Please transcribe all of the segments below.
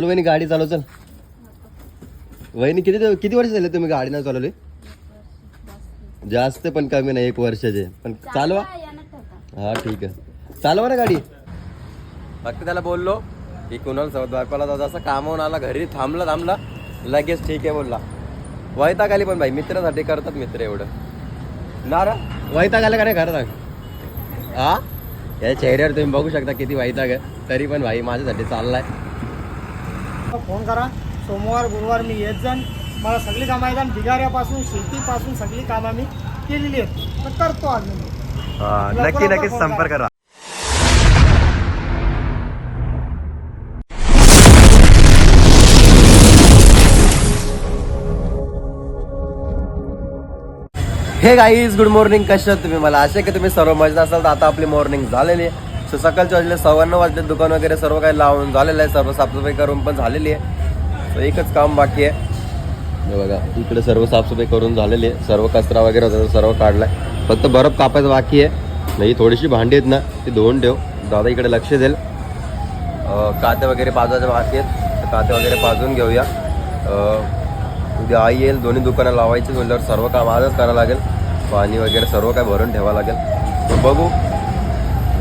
चल वहिनी गाडी चालव चल. वहिनी किती किती वर्ष झाले तुम्ही गाडी नाही चालवली? जास्त पण कमी नाही एक वर्षाचे. पण चालवा. हा ठीक आहे. चालवा ना गाडी. फक्त त्याला बोललो की कुणाल सोबत बायकोला दादा असं कामावून आला घरी थांबला थांबला लगेच ठीक आहे बोलला. वैताग आली पण भाई मित्रासाठी करतात मित्र एवढं. ना रा. वैताग आलं का नाही खरं हा? या चेहऱ्यावर तुम्ही बघू शकता किती वैताग आहे. तरी पण भाई माझ्यासाठी चाललाय. फोन करा. सोमवार गुरुवार मी येत जाईन. मला सगळी कामं आहेत ढिगाऱ्यापासून शेतीपासून सगळी कामं मी केलेली आहेत. तर करतो अजून. नक्की नक्की संपर्क करा हे गाईज गुड मॉर्निंग कशा आहात तुम्ही? मला आशा आहे की तुम्ही सर्व मजेत असाल. तर आता आपली मॉर्निंग झालेली आहे. सो सकाळचे वाजले सव्वाण्णव वाजले दुकान वगैरे सर्व काही लावून झालेलं आहे सर्व साफसफाई करून पण झालेली आहे. सो एकच काम बाकी आहे. हे बघा इकडे सर्व साफसफाई करून झालेली आहे. सर्व कचरा वगैरे होता सर्व सर्व काढलाय. फक्त बर्फ कापायचं बाकी आहे. नाही थोडीशी भांडी आहेत ना ती धुवून ठेव. दादा इकडे लक्ष देईल. काते वगैरे पाजायचे बाकी आहेत. तर काते वगैरे पाजून घेऊया. उद्या आई येईल दोन्ही दुकानं लावायची म्हणल्यावर सर्व काम आजच करावं लागेल. पाणी वगैरे सर्व काय भरून ठेवावं लागेल. बघू.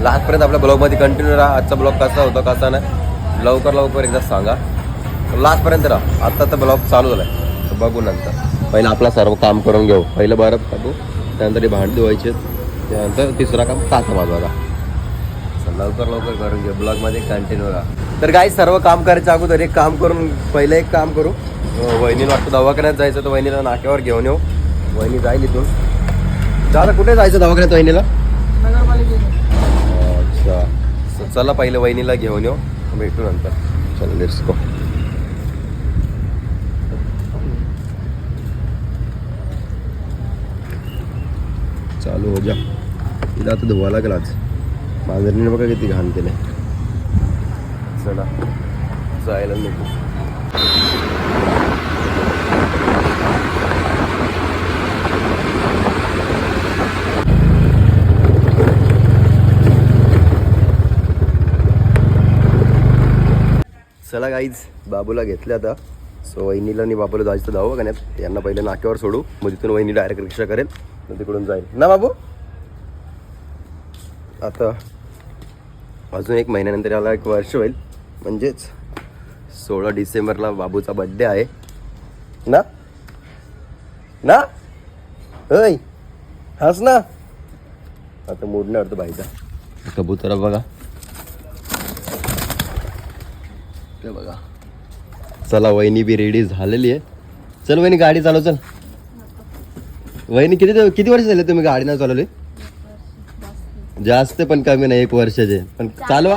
लास्टपर्यंत आपल्या ब्लॉगमध्ये कंटिन्यू राहा. आजचा ब्लॉग कसा होता कसा नाही लवकर लवकर एकदा सांगा. लास्टपर्यंत राहा. आत्ता तर ब्लॉग चालू झाला आहे तर बघू नंतर. पहिलं आपला सर्व काम करून घेऊ. पहिलं बरं टाकू त्यानंतर हे भांडी धुवायचे. त्यानंतर तिसरा काम तास वाजवायला लवकर लवकर करून घेऊ. ब्लॉगमध्ये कंटिन्यू राहा. तर काही सर्व काम करायच्या अगोदर एक काम करून पहिलं एक काम करू. वहिनीला वाटतं दवाखान्यात जायचं तर वहिनीला नाक्यावर घेऊन येऊ. वहिनी जाईल इथून. दादा कुठे जायचं दवाखान्यात वहिनीला? चला पहिले वहिनीला घेऊन येऊ. भेटू नंतर. चला लेट्स गो चालू हो जा. तिला आता धुवा लागेल आज. मांजरीने बघा किती घाण केले चला जायला नको चला गाईज बाबूला घेतले आता. सो वहिनीला आणि बाबूला जायचं दवाखान्यात यांना पहिले नाक्यावर सोडू. मग तिथून वहिनी डायरेक्ट रिक्षा करेल. मग तिकडून जाईल. ना बाबू? आता अजून एक महिन्यानंतर याला एक वर्ष होईल. म्हणजेच सोळा डिसेंबरला बाबूचा बड्डे आहे. ना? ना? हय हाच ना! आता मोडणार तो बाईचा कबुतरा बघा. ते बघा. चला वहिनी बी रेडी झालेली आहे. चल वहिनी गाडी चालव चल. वहिनी किती किती वर्ष झाले तुम्ही गाडी नाही चालवली? जास्त पण कमी नाही एक वर्षाचे. पण चालवा.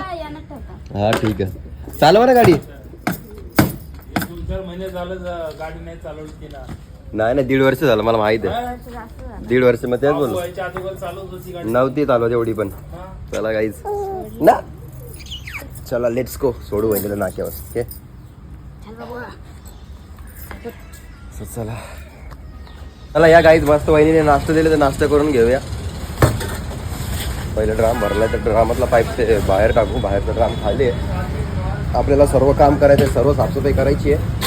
हा ठीक आहे. चालवा ना गाडी. दोन चार महिने झालं ज- गाडी नाही नाही नाही दीड वर्ष झालं मला माहीत आहे. दीड वर्ष मग तेच बोल नव्हती चालवत एवढी पण. चला गाईज ना. चला लेट्स गो सोडू वहिनीला नाक्यावर ओके चला चला या गाईज मस्त वहिनीने नाश्ता दिले तर नाश्ता करून घेऊया. पहिलं ड्राम भरला तर ड्रामातला पाईप ते बाहेर टाकू बाहेरचा ड्राम खाली आहे. आपल्याला सर्व काम करायचं आहे सर्व साफसफाई करायची आहे.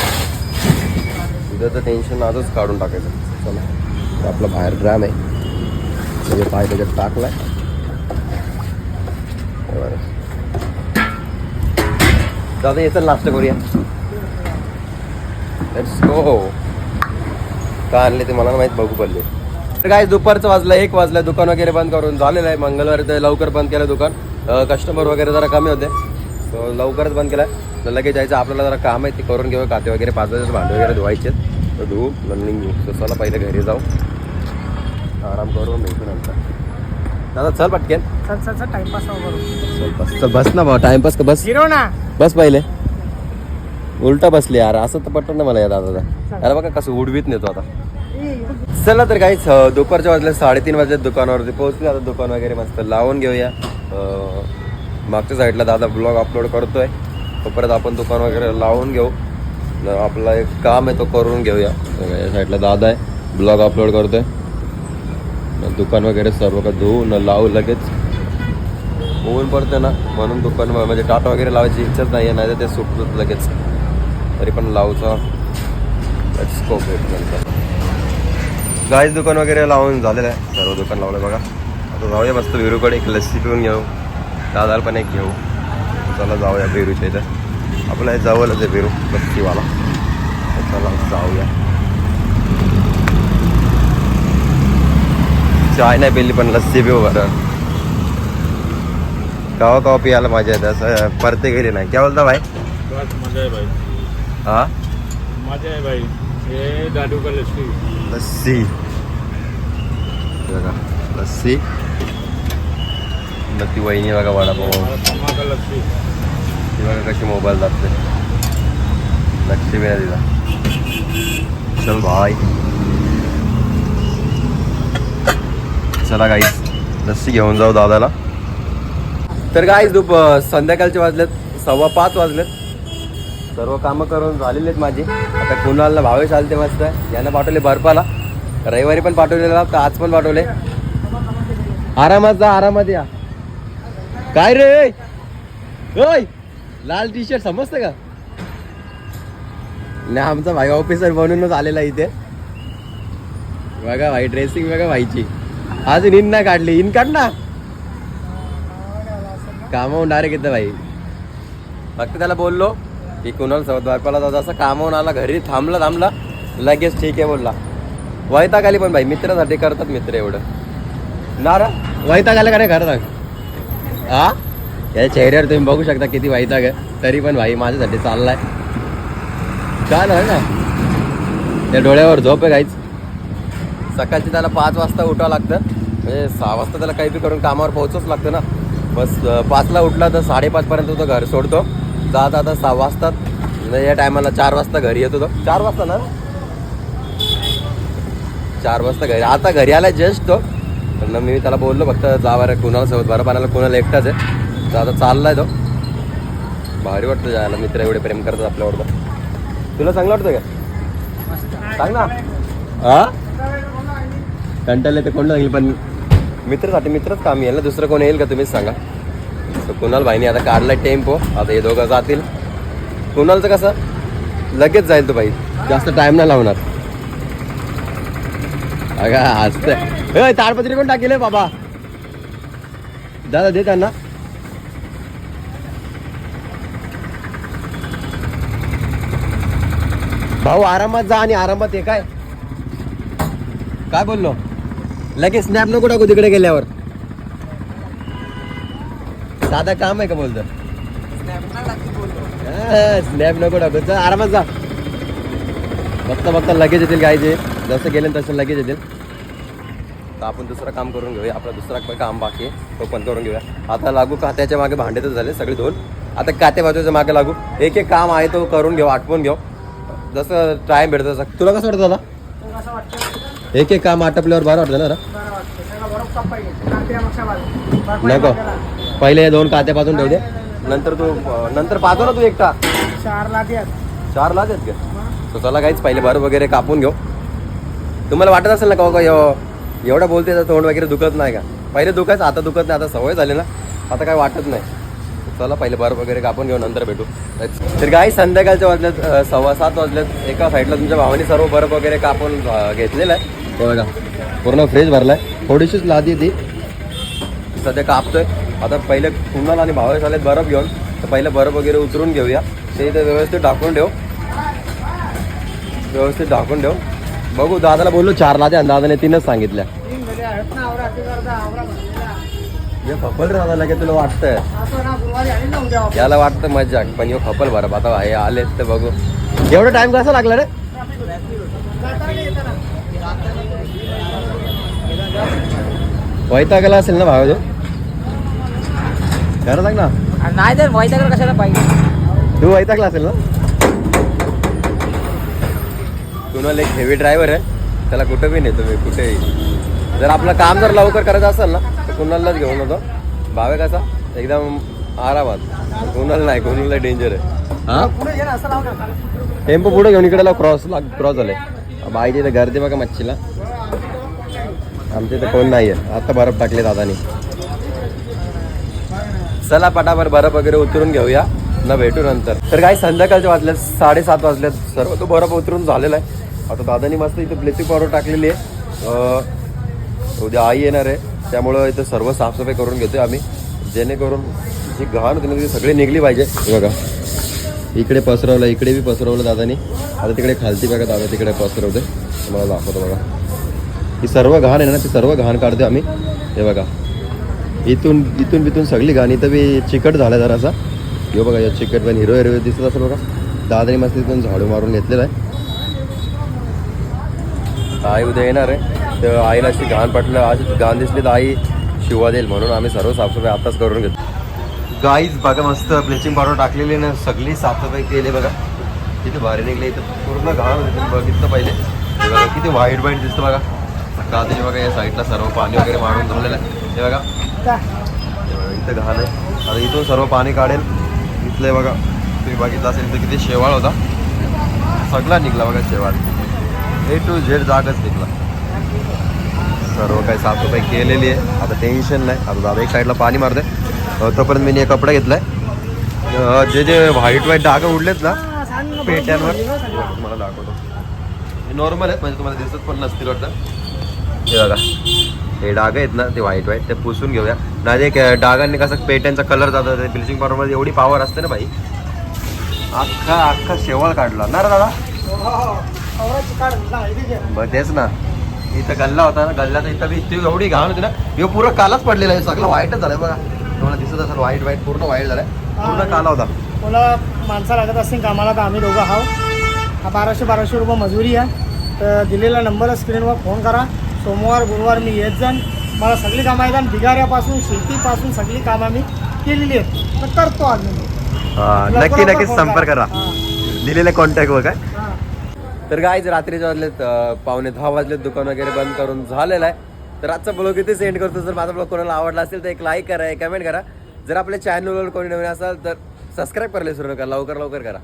तिथं तर टेन्शन आजच काढून टाकायचं. चला आपला बाहेर ड्राम आहे. म्हणजे पाय त्याच्यात टाकलाय. बरं. दादा येतं नाश्ता करूया. लेट्स गो का आणले ते मला माहीत माहीत बघू पडले. तर काय दुपारचं वाजलं एक वाजलं दुकान वगैरे बंद करून झालेलं आहे. मंगळवारी तर लवकर बंद केलं दुकान. कस्टमर वगैरे जरा कमी होते. लवकरच बंद केलं. तर लगेच जायचं आपल्याला जरा काम आहे ते करून घेऊ. काते वगैरे पाजायचे भांडे वगैरे धुवायचे. तर धुवू रनिंग घेऊ तर चला पहिले घरी जाऊ. आराम करू भेटू नंतर. दादा चल पटकेन. चल चल चल टाइमपास करू चल बस चल बस ना भाऊ टाइमपास का बस. हिरो ना. बस पहिले. उलटा बसले यार असं तर पटलं ना मला या दादा अरे बघा कसं उडवीत नेतो आता. चला तर काहीच दुपारच्या वाजले साडेतीन वाजले दुकानावरती. पोहोचले आता दुकान वगैरे मस्त लावून घेऊया. अं, मागच्या साईडला दादा ब्लॉग अपलोड करतोय. तो परत आपण दुकान वगैरे लावून घेऊ. न आपला एक काम आहे तो करून घेऊया. या साईडला दादा आहे ब्लॉग अपलोड करतोय. दुकान वगैरे सर्व का धुवून न लावू लगेच. ऊन पडतं ना म्हणून दुकान म्हणजे टाटा वगैरे लावायची इच्छाच नाही आहे नाही तर ते सुटतात लगेच. तरी पण लावचा स्कोप नंतर गाईच दुकान वगैरे लावून झालेलं आहे. सर्व दुकान लावलं बघा. आता जाऊया मस्त विरूकडे एक लस्सी पिऊन घेऊ. दादाला पण एक घेऊ. चला जाऊया बिरूच्या इथं. आपला हे जवळच आहे बिरू लस्सीवाला. चला जाऊया. चाय नाही पिली पण लस्सी पिऊ बरं कवा कवा पियाला मजा येते असं परते गेली नाही क्या बोलता भाई मजा आहे भाई हा मजा आहे भाई हे दादू का लस्सी लस्सी बघा लस्सी नक्की वहिनी बघा वडापाव लस्सी ती बघा कशी मोबाईल जाते लक्ष्मी नाही दिला चल भाई चला गाईस लस्सी घेऊन जाऊ दादाला. तर गाईस दुप संध्याकाळचे वाजलेत सव्वा पाच वाजलेत. सर्व कामं करून झालेली आहेत माझी. आता कुणाला भावेश आले ते मस्त यानं पाठवले बर्फाला. रविवारी पण पाठवलेला तर आज पण पाठवले. आरामात जा आरामात या. काय रे? ओय! लाल टी शर्ट समजतं का? नाही आमचा भाई ऑफिसर बनूनच आलेला इथे. बघा भाई ड्रेसिंग बघा भाईची. अजून इन नाही काढली. इन काढ ना. कामावून डायरेक्ट येतं भाई फक्त त्याला बोललो की कुणाल सोबत बायकोला जाऊ असं कामावून आला घरी थांबला थांबला लगेच ठीक आहे बोलला. वैताग आली पण भाई मित्रासाठी करतात मित्र एवढं. ना रा वैताग आलं का नाही सांग हा या चेहऱ्यावर तुम्ही बघू शकता किती वैताग आहे. तरी पण भाई माझ्यासाठी चाललाय. काय ना ना त्या डोळ्यावर झोप आहे काहीच सकाळची त्याला पाच वाजता उठावं लागतं. म्हणजे सहा वाजता त्याला काही बी करून कामावर पोहोचच लागतं ना. बस पाचला उठला तर साडेपाचपर्यंत तो घर सोडतो. जात आता सहा वाजतात म्हणजे या टायमाला चार वाजता घरी येतो तो. चार वाजता ना? चार वाजता घरी. आता घरी आला जस्ट तो. पण मी त्याला बोललो फक्त जा बरं कुणाला सोबत? बरं पाण्याला कुणाला एकटाच आहे. तर आता चाललाय तो. भारी वाटतं जायला. मित्र एवढे प्रेम करतात आपल्यावर तुला चांगलं वाटतं का? सांग ना. हा कंटाळले तर कोण लागेल पण मित्रासाठी मित्रच काम येईल ना? दुसरं कोण येईल का तुम्हीच सांगा. तर कुणाल भाईने आता काढला टेम्पो. आता हे दोघं जातील. कुणालचं कसं? लगेच जाईल तो भाई. जास्त टाइम नाही लावणार. अगा हसतंय. ताडपत्री कोण टाकेल बाबा. दादा दे त्यांना. भाऊ आरामात जा आणि आरामात ये काय? काय बोललो? लगेच स्नॅप नको टाकू तिकडे गेल्यावर. साधा काम आहे का बोलतो? स्नॅप नको टाकू. चल आरामात जा. बघता बघता लगेच येतील गायचे जसं गेले तसं लगेच येतील. तर आपण दुसरं काम करून घेऊया. आपलं दुसरा काही काम बाकी आहे. तो पण करून घेऊया. आता लागू कात्याच्या मागे भांडे तर झाले सगळे दोन. आता कात्या बाजूच्या मागे लागू. एक एक काम आहे तो करून घेऊ आठवून घेऊ. जसं टाईम भेटतो तसं. तुला कसं वाटतं दादा एक एक काम आटपल्यावर बरं वाटतं ना रे? बरं वाटतं. त्याला बरोबर कप पाहिजे कात्यामागच्या बाजू. बर्फाने नको. पहिले हे दोन कात्या पाजून ठेवते नंतर तू नंतर पाहतो ना तू एकटा. चार लादी आहेत. चार लाच आहेत का? तो चला काहीच पहिले बरं वगैरे कापून घेऊ. तुम्हाला वाटत असेल ना का बाबा एव- एवढं बोलते तर तोंड वगैरे दुखत नाही का? पहिले दुखायचं आता दुखत नाही आता सवय झाली ना. आता काय वाटत नाही. चला पहिले बर्फ वगैरे कापून घेऊ नंतर भेटू. तर काही संध्याकाळच्या वाजल्यात सव्वा सात वाजल्यात एका साईडला तुमच्या भावाने सर्व बर्फ वगैरे कापून घेतलेला आहे. ते बघा पूर्ण फ्रेश भरलाय. थोडीशीच लादी ती. सध्या कापतोय. आता पहिले कुणाल आणि भावे आलेत बर्फ घेऊन. तर पहिले बर्फ वगैरे उतरून घेऊया. ते इथे व्यवस्थित टाकून ठेव. व्यवस्थित टाकून ठेव. बघू दादाला बोललो चार लाद्या आणि दादाने तीनच सांगितल्या. ते. हे खपल रे दादा लगेच तुला वाटतंय. याला वाटतं मजा पण ह्यो खपल बरं आता हे आलेत तर बघू. एवढं टाइम कसा लागला रे. वैतागला असेल ना भाव खरं सांग ना. नाही तर वैतागर कशाला पाहिजे? तू वैतागला असेल ना? कुणाला एक हेवी ड्रायव्हर आहे. त्याला कुठं बी नेतो मी कुठेही. जर आपलं काम जर लवकर करायचं असेल ना कुणालाच घेऊन होतो भावे कसा? एकदम आरामात. कुणाला नाही कुणाला डेंजर आहे. हा? टेम्पो पुढे घेऊन इकडे क्रॉस क्रॉस झाले. बाईच्या इथे गर्दी बघा मच्छीला. आमच्या इथे कोण नाही आहे आता बर्फ टाकले दादानी. चला पटापट बर्फ वगैरे उतरून घेऊया. ना भेटू नंतर. तर काही संध्याकाळच्या वाजल्यात साडेसात वाजल्यात सर्व तो बर्फ उतरून झालेला आहे. आता दादानी मस्त इथं ब्लेसिंग पावडर टाकलेली आहे. उद्या आई येणार आहे. त्यामुळं इथं सर्व साफसफाई करून घेतोय आम्ही. जेणेकरून जी घाण होती ना ती सगळी निघली पाहिजे. बघा. इकडे पसरवलं इकडे बी पसरवलं दादानी. आता तिकडे खालती बघा दादा तिकडे पसरवते तुम्हाला दाखवतो बघा. ही सर्व घाण आहे ना ती सर्व घाण काढते आम्ही. हे बघा. इथून इथून बिथून सगळी घाण इथं बी चिकट झालं जरासा. हे बघा या चिकट पण हिरो हिरो दिसत असेल बघा. दादानी मस्त इथून झाडू मारून घेतलेला आहे. आई उद्या येणार आहे. तर आईला अशी घाण पटलं. आज घाण दिसली तर आई शिवा देईल म्हणून आम्ही सर्व साफसफाई आताच करून घेतो. गाईज बघा मस्त ब्लिचिंग पावडर टाकलेली ना. सगळी साफसफाई केली बघा. किती भारी निघले इथं. पूर्ण घाण बघितलं पहिले. बघा किती व्हाईट व्हाईट दिसतं बघा. कादरी बघा या साईडला सर्व पाणी वगैरे मारून ठेवलेलं आहे. हे बघा. इथं घाण आहे. आता इथून सर्व पाणी काढेल. इथलं बघा. तुम्ही बघितलं असेल तर किती शेवाळ होता. सगळा निघला बघा शेवाळ. ए टू झेड जागच निघला. सर्व काही साफसफाई केलेली आहे. आता टेन्शन नाही. आता दादा एक साईडला पाणी मारते तोपर्यंत मी एक कपडा घेतलाय. आहे जे जे व्हाईट व्हाईट डाग उडलेत ना पेट्यांवर. मला दाखवतो. नॉर्मल आहेत म्हणजे तुम्हाला दिसत पण नसतील वाटतं. हे बघा. हे डाग आहेत ना ते व्हाईट व्हाईट ते पुसून घेऊया. नाही ते डागांनी कसं पेट्यांचा कलर जातो ते ब्लिचिंग पावडरमध्ये एवढी पावर असते ना भाई अख्खा अख्खा शेवाळ काढला. ना रे दादा? बरं तेच ना. इथं गल्ला होता ना गल्ल्याचा इथं बी इतकी एवढी घाण होती ना हे पूर्ण कालाच पडलेला आहे सगळं व्हाईटच झालंय बघा. तुम्हाला दिसत असेल व्हाईट व्हाईट पूर्ण व्हाईट झालाय. पूर्ण काला होता. कोणाला माणसं लागत असतील कामाला तर आम्ही दोघं आहोत. हा बाराशे बाराशे रुपये मजुरी आहे. तर दिलेला नंबर स्क्रीनवर फोन करा. सोमवार गुरुवार मी येत जाईन. मला सगळी कामं आहेत भिगाऱ्यापासून शेतीपासून सगळी कामं मी केलेली आहेत. तर करतो आम्ही. नक्की लवकर नक्की फोन संपर्क करा. दिलेले कॉन्टॅक्ट वर काय? हा. तर गायच रात्रीच्या वाजलेत पावणे दहा वाजलेत दुकान वगैरे बंद करून झालेलं आहे. तर आजचा ब्लॉग इथे सेंड करतो. जर माझा ब्लॉग कोणाला आवडला असेल तर एक लाईक करा एक कमेंट करा. जर आपल्या चॅनलवर कोणी नवीन असाल तर सबस्क्राईब करायला विसरू नका. लवकर लवकर करा.